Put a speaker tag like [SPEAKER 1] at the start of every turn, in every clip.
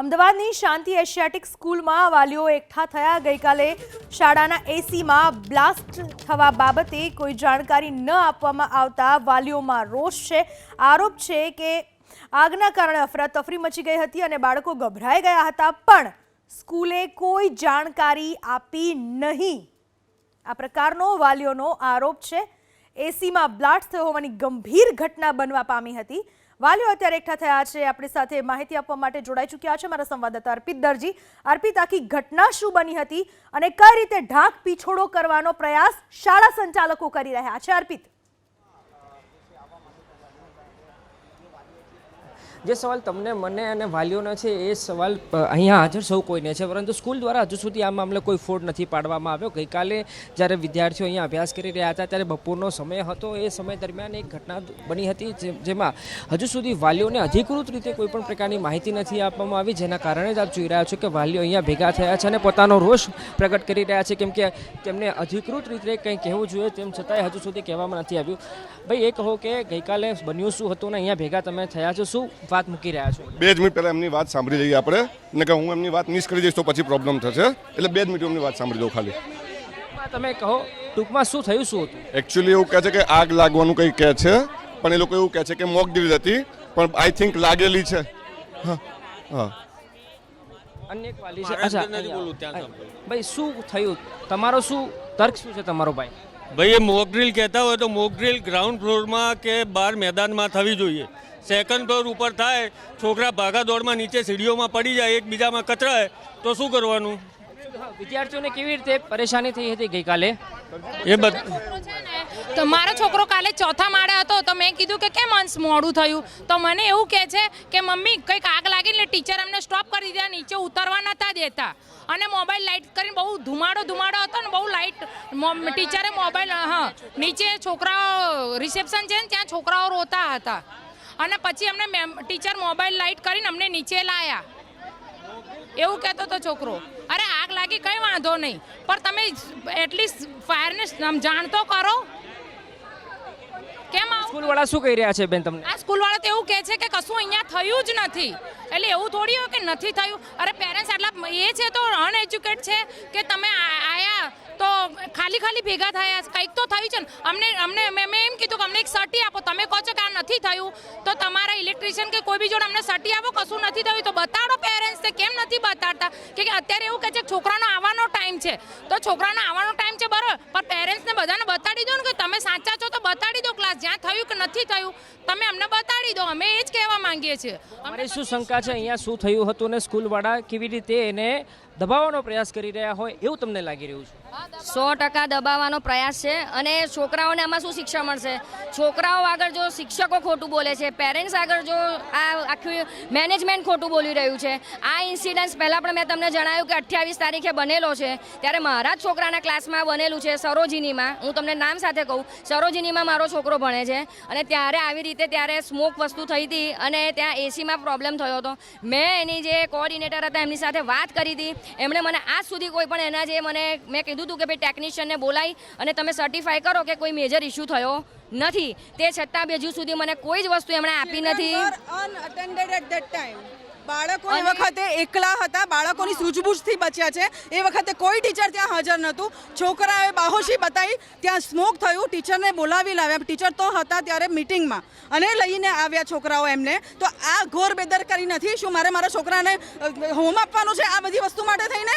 [SPEAKER 1] અમદાવાદની શાંતિ એશિયાટિક સ્કૂલમાં વાલીઓ એકઠા થયા. ગઈકાલે શાળાના એસીમાં બ્લાસ્ટ થવા બાબતે કોઈ જાણકારી ન આપવામાં આવતા વાલીઓમાં રોષ છે. આરોપ છે કે આગના કારણે અફરાતફરી મચી ગઈ હતી અને બાળકો ગભરાઈ ગયા હતા, પણ સ્કૂલે કોઈ જાણકારી આપી નહીં. આ પ્રકારનો વાલીઓનો આરોપ છે. એસીમાં બ્લાસ્ટ થયો હોવાની ગંભીર ઘટના બનવા પામી હતી. વાલીઓ અત્યારે એકઠા થયા છે. આપણી સાથે માહિતી આપવા માટે જોડાઈ ચૂક્યા છે મારા સંવાદદાતા અર્પિત દરજી. અર્પિત, આખી ઘટના શું બની હતી અને કઈ રીતે ઢાક પીછોડો કરવાનો પ્રયાસ શાળા સંચાલકો કરી રહ્યા છે? અર્પિત.
[SPEAKER 2] જે સવાલ તમને, મને અને વાલીઓનો છે એ સવાલ અહીંયા હાજર સૌ કોઈને છે. પરંતુ સ્કૂલ દ્વારા હજુ સુધી આ મામલે કોઈ ફોડ નથી પાડવામાં આવ્યો. ગઈકાલે જ્યારે વિદ્યાર્થીઓ અહીંયા અભ્યાસ કરી રહ્યા હતા, ત્યારે બપોરનો સમય હતો. એ સમય દરમિયાન એક ઘટના બની હતી જેમાં હજુ સુધી વાલીઓને અધિકૃત રીતે કોઈ પણ પ્રકારની માહિતી નથી આપવામાં આવી, જેના કારણે જ આપ જોઈ રહ્યા છો કે વાલીઓ અહીંયા ભેગા થયા છે અને પોતાનો રોષ પ્રગટ કરી રહ્યા છે. કેમ કે તેમને અધિકૃત રીતે કંઈ કહેવું જોઈએ તેમ છતાંય હજુ સુધી કહેવામાં નથી આવ્યું. ભાઈ એ કહો કે ગઈકાલે બન્યું શું હતું ને અહીંયા ભેગા તમે થયા છો? શું વાત મૂકી રહ્યા છો.
[SPEAKER 3] બે જ મિનિટ પહેલાં એમની વાત સાંભળી લઈએ આપણે. ને કે હું એમની વાત મિસ કરી જઈશ તો પછી પ્રોબ્લેમ થશે. એટલે બે જ મિનિટ એમની વાત સાંભળી દઉં ખાલી.
[SPEAKER 2] તમે કહો ટૂંકમાં શું થયું શું હતું?
[SPEAKER 3] એકચ્યુઅલી એવું કહે છે કે આગ લાગવાનું કંઈ કહે છે પણ એ લોકો એવું કહે છે કે મોક ડ્રીલ હતી પણ આઈ થિંક લાગેલી છે. હા હા.
[SPEAKER 2] અન્ય છે. અચ્છા ભાઈ શું થયું? તમારો શું તર્ક શું છે તમારો ભાઈ?
[SPEAKER 4] ભાઈ એ મોક ડ્રીલ કહેતા હોય તો મોક ડ્રીલ ગ્રાઉન્ડ ફ્લોરમાં કે બહાર મેદાનમાં થવી જોઈએ. સેકન્ડ ફ્લોર ઉપર થાય છોકરા ભાગા દોડમાં નીચે સીડીઓમાં પડી જાય એકબીજામાં કચરાય તો શું કરવાનું?
[SPEAKER 2] વિદ્યાર્થીઓને કેવી રીતે પરેશાની થઈ હતી ગઈકાલે?
[SPEAKER 4] એ બધ
[SPEAKER 5] તો મારો છોકરો કાલે ચોથા માળે હતો, તો મેં કીધું કે કેમ અંશ મોડું થયું? તો મને એવું કહે છે કે, મમ્મી, કંઈક આગ લાગી એટલે ટીચર અમને સ્ટોપ કરી દીધા, નીચે ઉતરવા નતા દેતા. અને મોબાઈલ લાઇટ કરીને બહુ ધુમાડો ધુમાડો હતો ને, બહુ લાઇટ ટીચરે મોબાઈલ હા, નીચે છોકરાઓ રિસેપ્શન છે ને, ત્યાં છોકરાઓ રોતા હતા. અને પછી અમને મેમ ટીચર મોબાઈલ લાઇટ કરીને અમને નીચે લાયા. એવું કહેતો હતો છોકરો. અરે, આગ લાગી, કંઈ વાંધો નહીં. પણ તમે એટલીસ્ટ ફાયરને જાણ તો કરો. કેમ આવું?
[SPEAKER 2] સ્કૂલ વાળા શું કહી રહ્યા છે બેન તમને?
[SPEAKER 5] આ સ્કૂલવાળા તો એવું કહે છે કે કશું અહીંયા થયું જ નથી. એટલે એવું થોડી હોય કે નથી થયું? અરે પેરેન્ટ્સ આટલા એ છે તો અનએજ્યુકેટ છે કે તમે આયા તો ખાલી ખાલી ભેગા થયા કંઈક તો થયું છે ને. અમને અમને મેં મેં એમ કીધું કે અમને એક સર્ટી આપો. તમે કહો છો કે આ નથી થયું? તો તમારા ઇલેક્ટ્રિશિયન કે કોઈ બી જોડે અમને સટી આપો કશું નથી થયું? તો બતાડો પેરેન્ટ્સ કેમ નથી બતાડતા? કે કે અત્યારે એવું કહે છે કે છોકરાનો આવવાનો ટાઈમ છે. તો છોકરાનો આવવાનો ટાઈમ છે બરાબર પણ પેરેન્ટ્સને બધાને બતાડી દો ને કે તમે સાચા છો તો બતાડી દો ક્લાસ જ્યાં થયું કે નથી થયું તમે અમને બતાડી દો અમે એ જ કહેવા માંગીએ છીએ.
[SPEAKER 2] અમારી શું શંકા છે? અહીંયા શું થયું હતું ને? સ્કૂલવાળા કેવી રીતે એને દબાવવાનો પ્રયાસ કરી રહ્યા હોય એવું તમને લાગી રહ્યું છે?
[SPEAKER 6] સો ટકા દબાવવાનો પ્રયાસ છે અને છોકરાઓને આમાં શું શિક્ષા મળશે? છોકરાઓ આગળ જો શિક્ષકો ખોટું બોલે છે પેરેન્ટ્સ આગળ જો આ આખું મેનેજમેન્ટ ખોટું બોલી રહ્યું છે, આ ઇન્સિડન્સ પહેલાં પણ મેં તમને જણાવ્યું કે અઠ્યાવીસ તારીખે બનેલો છે, ત્યારે મારા જ છોકરાના ક્લાસમાં બનેલું છે સરોજિનીમાં. હું તમને નામ સાથે કહું, સરોજિનીમાં મારો છોકરો ભણે છે અને ત્યારે આવી રીતે ત્યારે સ્મોક વસ્તુ થઈ હતી અને ત્યાં એસીમાં પ્રોબ્લેમ થયો હતો. મેં એની જે કોઓર્ડિનેટર હતા એમની સાથે વાત કરી હતી એમણે મને આજ સુધી કોઈ પણ એના જે મને મેં કીધું હતું કે ભાઈ ટેકનિશિયનને બોલાવી અને તમે સર્ટિફાઈ કરો કે કોઈ મેજર ઇસ્યુ થયો નથી. તે છતાં બી હજુ સુધી મને કોઈ જ વસ્તુ એમણે આપી નથી.
[SPEAKER 7] બાળકો એ વખતે એકલા હતા. બાળકોની સૂઝબૂછથી બચ્યા છે. એ વખતે કોઈ ટીચર ત્યાં હાજર નહોતું. છોકરાએ બાહોશી બતાવી. ત્યાં સ્મોક થયું. ટીચરને બોલાવી લાવ્યા. ટીચર તો હતા ત્યારે મિટિંગમાં. અને લઈને આવ્યા છોકરાઓ એમને. તો આ ઘોર બેદરકારી નથી. શું મારે મારા છોકરાને હોમ આપવાનું છે આ બધી વસ્તુ માટે થઈને?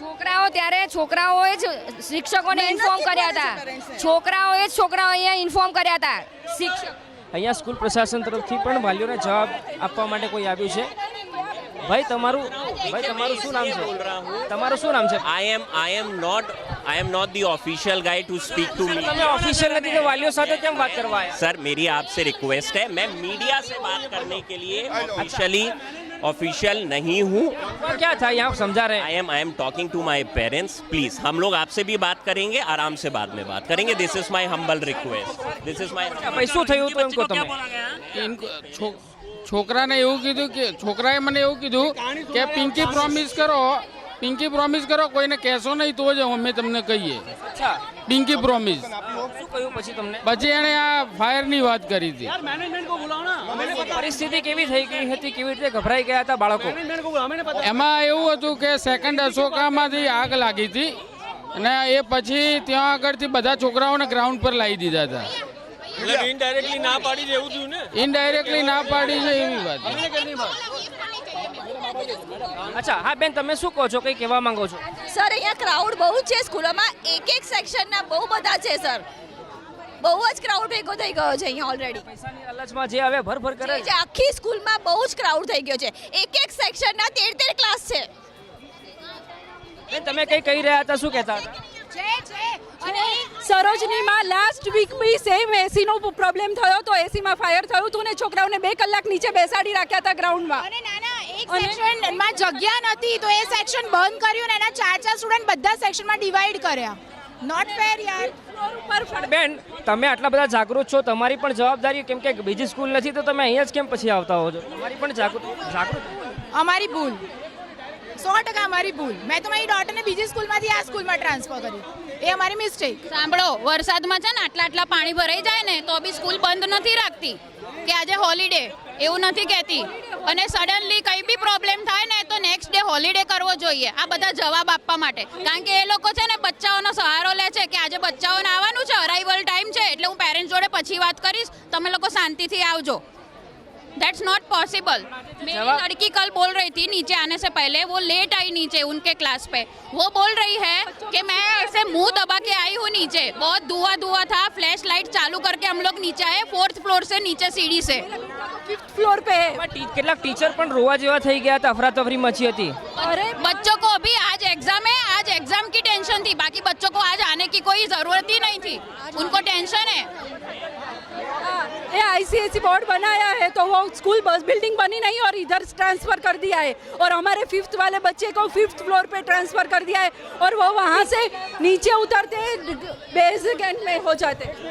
[SPEAKER 6] છોકરાઓ ત્યારે છોકરાઓએ જ શિક્ષકોને ઇન્ફોર્મ કર્યા હતા. છોકરાઓએ જ છોકરાઓ અહીંયા ઇન્ફોર્મ કર્યા હતા. શિક્ષક
[SPEAKER 2] અહીંયા સ્કૂલ પ્રશાસન તરફથી પણ વાલીઓને જવાબ આપવા માટે કોઈ આવ્યું છે ભાઈ તમારું ભાઈ તમારું શું નામ છે તમારું શું નામ છે
[SPEAKER 8] I am I am not I am not the official guy to speak to me.
[SPEAKER 2] તમે ઓફિશિયલ નથી તો વાલીઓ સાથે કેમ વાત કરવા આવ્યા
[SPEAKER 8] सर मेरी आपसे रिक्वेस्ट है मैं मीडिया से बात करने के लिए ऑफिशियली ऑफिशियल नहीं हूँ
[SPEAKER 2] तो क्या था यहाँ समझा रहे
[SPEAKER 8] I am I am talking to my parents please हम लोग आपसे भी बात करेंगे आराम से बाद में बात करेंगे this is my humble request this is my
[SPEAKER 2] ભાઈ શું થયું હતું એમ કહો તમે
[SPEAKER 9] ઇન- છો- છોકરાને એવું કીધું કે છોકરાએ મને એવું કીધું કે પિંકી પ્રોમિસ કરો પિંકી પ્રોમિસ કરો કોઈને કહેશો નહીં તો જ અમે તમને કહીએ.
[SPEAKER 2] અચ્છા.
[SPEAKER 9] પિંકી પ્રોમિસ
[SPEAKER 2] પછી
[SPEAKER 9] એણે આ ફાયરની વાત કરી હતી.
[SPEAKER 2] પરિસ્થિતિ કેવી થઈ ગઈ હતી કેવી રીતે ગભરાઈ ગયા હતા બાળકો?
[SPEAKER 9] એમાં એવું હતું કે સેકન્ડ અશોકામાંથી આગ લાગી હતી અને એ પછી ત્યાં આગળથી બધા છોકરાઓને ગ્રાઉન્ડ પર લાવી દીધા હતા.
[SPEAKER 4] એટલે ઇનડાયરેક્ટલી ના પાડી છે એવું થયું ને?
[SPEAKER 9] ઇનડાયરેક્ટલી ના પાડી છે એવી વાત.
[SPEAKER 2] અચ્છા હા બેન તમે શું કહો છો? કંઈ કહેવા માંગો છો?
[SPEAKER 10] સર અહીંયા ક્રાઉડ બહુ જ છે સ્કૂલોમાં. એક એક સેક્શનના બહુ બધા છે સર બહુ જ ક્રાઉડ ભેગો થઈ ગયો છે અહીંયા ઓલરેડી
[SPEAKER 2] પૈસાની લાલચમાં જે હવે ભર ભર કરે
[SPEAKER 10] છે. આખી સ્કૂલમાં બહુ જ ક્રાઉડ થઈ ગયો છે. એક એક સેક્શનના તેર તેર ક્લાસ છે.
[SPEAKER 2] બેન તમે કંઈ કહી રહ્યા હતા? શું કહેતા હતા?
[SPEAKER 7] સરોજનીમાં લાસ્ટ વીક બી સેમ એસીનો પ્રોબ્લેમ થયો તો એસીમાં ફાયર થયું હતું ને છોકરાઓને બે કલાક નીચે બેસાડી રાખ્યા હતા ગ્રાઉન્ડમાં
[SPEAKER 11] સેક્શનમાં જગ્યા નથી તો એ સેક્શન બંધ કર્યું ને એના ચાર ચાર સ્ટુડન્ટ બધા સેક્શનમાં ડિવાઈડ કર્યા. નોટ ફેર યાર.
[SPEAKER 2] બેન તમે આટલા બધા જાગૃત છો તમારી પણ જવાબદારી કેમ કે બીજી સ્કૂલ નથી તો તમે અહીંયા જ કેમ પછી આવતા હો છો? તમારી પણ જાગૃત જાગૃત
[SPEAKER 11] અમારી ભૂલ. સો ટકા અમારી ભૂલ. મેં તો મારી ડોટરને બીજી સ્કૂલમાંથી આ સ્કૂલમાં ટ્રાન્સફર કર્યું. એ અમારી મિસ્ટેક
[SPEAKER 12] સાંભળો વરસાદમાં છે ને આટલા આટલા પાણી ભરાઈ જાય ને તો બી સ્કૂલ બંધ નથી રાખતી. કે આજે હોલિડે એવું નથી કહેતી. અને સડનલી કંઈ બી પ્રોબ્લેમ થાય ને તો નેક્સ્ટ ડે હોલિડે કરવો જોઈએ. આ બધા જવાબ આપવા માટે. કારણ કે એ લોકો છે ને બચ્ચાઓનો સહારો લે છે કે આજે બચ્ચાઓને આવવાનું છે અરાઇવલ ટાઈમ છે, એટલે હું પેરેન્ટ્સ જોડે પછી વાત કરીશ. તમે લોકો શાંતિથી આવજો. दैट्स नॉट पॉसिबल मेरी
[SPEAKER 2] जवाब-
[SPEAKER 12] लड़की कल बोल रही थी नीचे आने से पहले वो लेट आई नीचे उनके क्लास पे वो बोल रही है कि मैं ऐसे मुंह दबा के आई हूँ नीचे बहुत धुआं धुआं था फ्लैश लाइट चालू करके हम लोग नीचे आए फोर्थ फ्लोर से नीचे सीढ़ी से
[SPEAKER 7] ફિફ્થ ફ્લોર पे है
[SPEAKER 2] એમાં ટી- કેટલાક ટીચર પણ રોવા જેવા થઈ ગયા હતા અફરાતફરી મચી હતી
[SPEAKER 12] अरे बच्चों को अभी आज एग्जाम है आज एग्जाम की टेंशन थी बाकी बच्चों को आज आने की कोई जरूरत ही नहीं थी उनको टेंशन है
[SPEAKER 7] आईसीएसई बोर्ड बनाया है तो वो स्कूल बस बिल्डिंग बनी नहीं और इधर ट्रांसफ़र कर दिया है। और हमारे फिफ्थ वाले बच्चे को फिफ्थ फ्लोर पे ट्रांसफ़र कर दिया है और वो वहाँ से नीचे उतरते बेस में हो जाते।